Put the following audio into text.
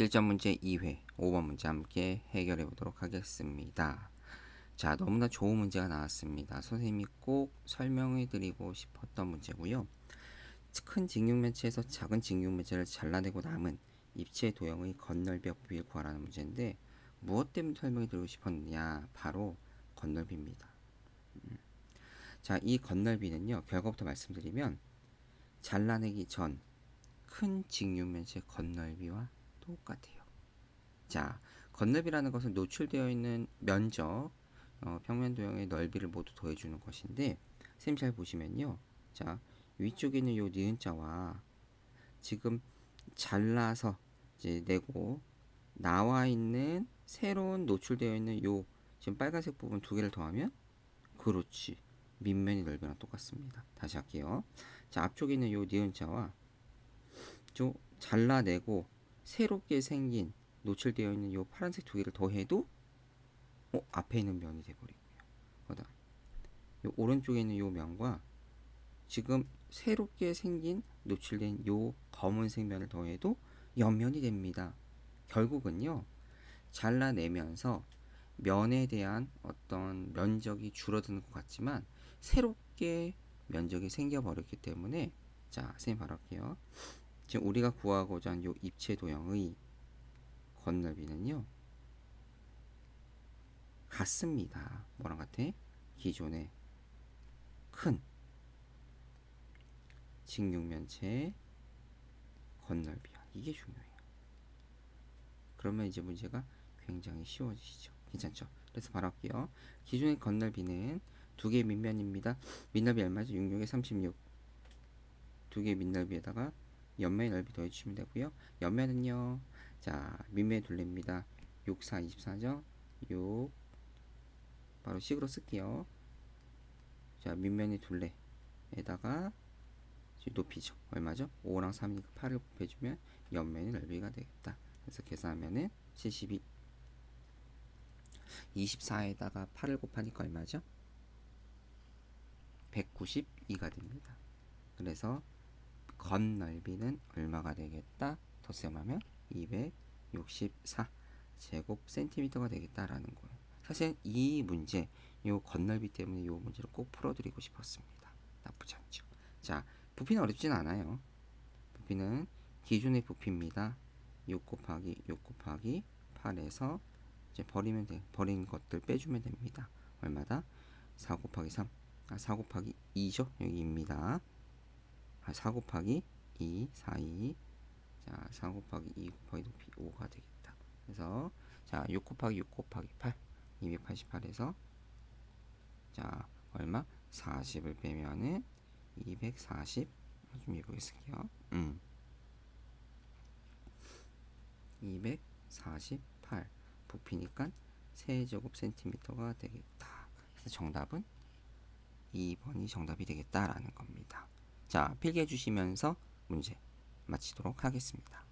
실전 문제 2회 5번 문제 함께 해결해 보도록 하겠습니다. 자, 너무나 좋은 문제가 나왔습니다. 선생님이 꼭 설명해 드리고 싶었던 문제고요. 큰 직육면체에서 작은 직육면체를 잘라내고 남은 입체 도형의 건널비 부비를 구하라는 문제인데 무엇 때문에 설명해 드리고 싶었느냐? 바로 건널비입니다. 음. 자, 이 건널비는요. 결과부터 말씀드리면 잘라내기 전 큰 직육면체 건널비와 똑같아요. 자, 건널비라는 것은 노출되어 있는 면적, 어, 평면 도형의 넓이를 모두 더해주는 것인데, 쌤 잘 보시면요. 자, 위쪽에 있는 요 니은 자와 지금 잘라서 이제 내고 나와 있는 새로운 노출되어 있는 요 지금 빨간색 부분 두 개를 더하면 그렇지 밑면이 넓이랑 똑같습니다. 다시 할게요. 자 앞쪽에 있는 요 니은자와 좀 잘라내고 새롭게 생긴 노출되어 있는 요 파란색 두 개를 더해도 어, 앞에 있는 면이 돼버리고요. 그다음 요 오른쪽에 있는 요 면과 지금 새롭게 생긴 노출된 요 검은색 면을 더해도 옆면이 됩니다. 결국은요 잘라내면서 면에 대한 어떤 면적이 줄어드는 것 같지만 새롭게 면적이 생겨버렸기 때문에 자 선생님 바로 할게요. 지금 우리가 구하고자 한요 입체 도형의 건널비는요 같습니다. 뭐랑 같아? 기존의 큰 직육면체 건널비야. 이게 중요해요. 그러면 이제 문제가 굉장히 쉬워지시죠. 괜찮죠? 그래서 바로 할게요. 기존의 건널비는 두 개의 밑면입니다. 밑넓이 얼마죠? 66에 36. 두 개의 밑넓이에다가 옆면의 넓이 더해주시면 되고요. 옆면은요. 자, 밑면의 둘레입니다. 6, 4, 24죠? 6. 바로 식으로 쓸게요. 자, 밑면의 둘레에다가 높이죠. 얼마죠? 5랑 3이니까 8을 곱해주면 옆면의 넓이가 되겠다. 그래서 계산하면은 72. 24에다가 8을 곱하니까 얼마죠? 192가 됩니다. 그래서 건 넓이는 얼마가 되겠다? 덧셈하면 264 제곱 센티미터가 되겠다라는 거예요. 사실 이 문제, 요 건넓이 때문에 요 문제를 꼭 풀어드리고 싶었습니다. 나쁘지 않죠. 자, 부피는 어렵진 않아요. 부피는 기존의 부피입니다. 6 곱하기 6 곱하기 8에서 이제 버리면 돼. 버린 것들 빼주면 됩니다. 얼마다? 4 곱하기 3. 아, 4 곱하기 2죠? 여기입니다. 아, 4 곱하기 2, 4, 2. 자, 4 곱하기 2 곱하기 높이 5가 되겠다. 그래서 자, 6 곱하기 6 곱하기 8. 288에서 자, 얼마? 40을 빼면은 240. 좀 예쁘게 쓸게요. 음. 248 부피니까 세제곱 센티미터가 되겠다. 그래서 정답은 2번이 정답이 되겠다라는 겁니다. 자, 필기해 주시면서 문제 마치도록 하겠습니다.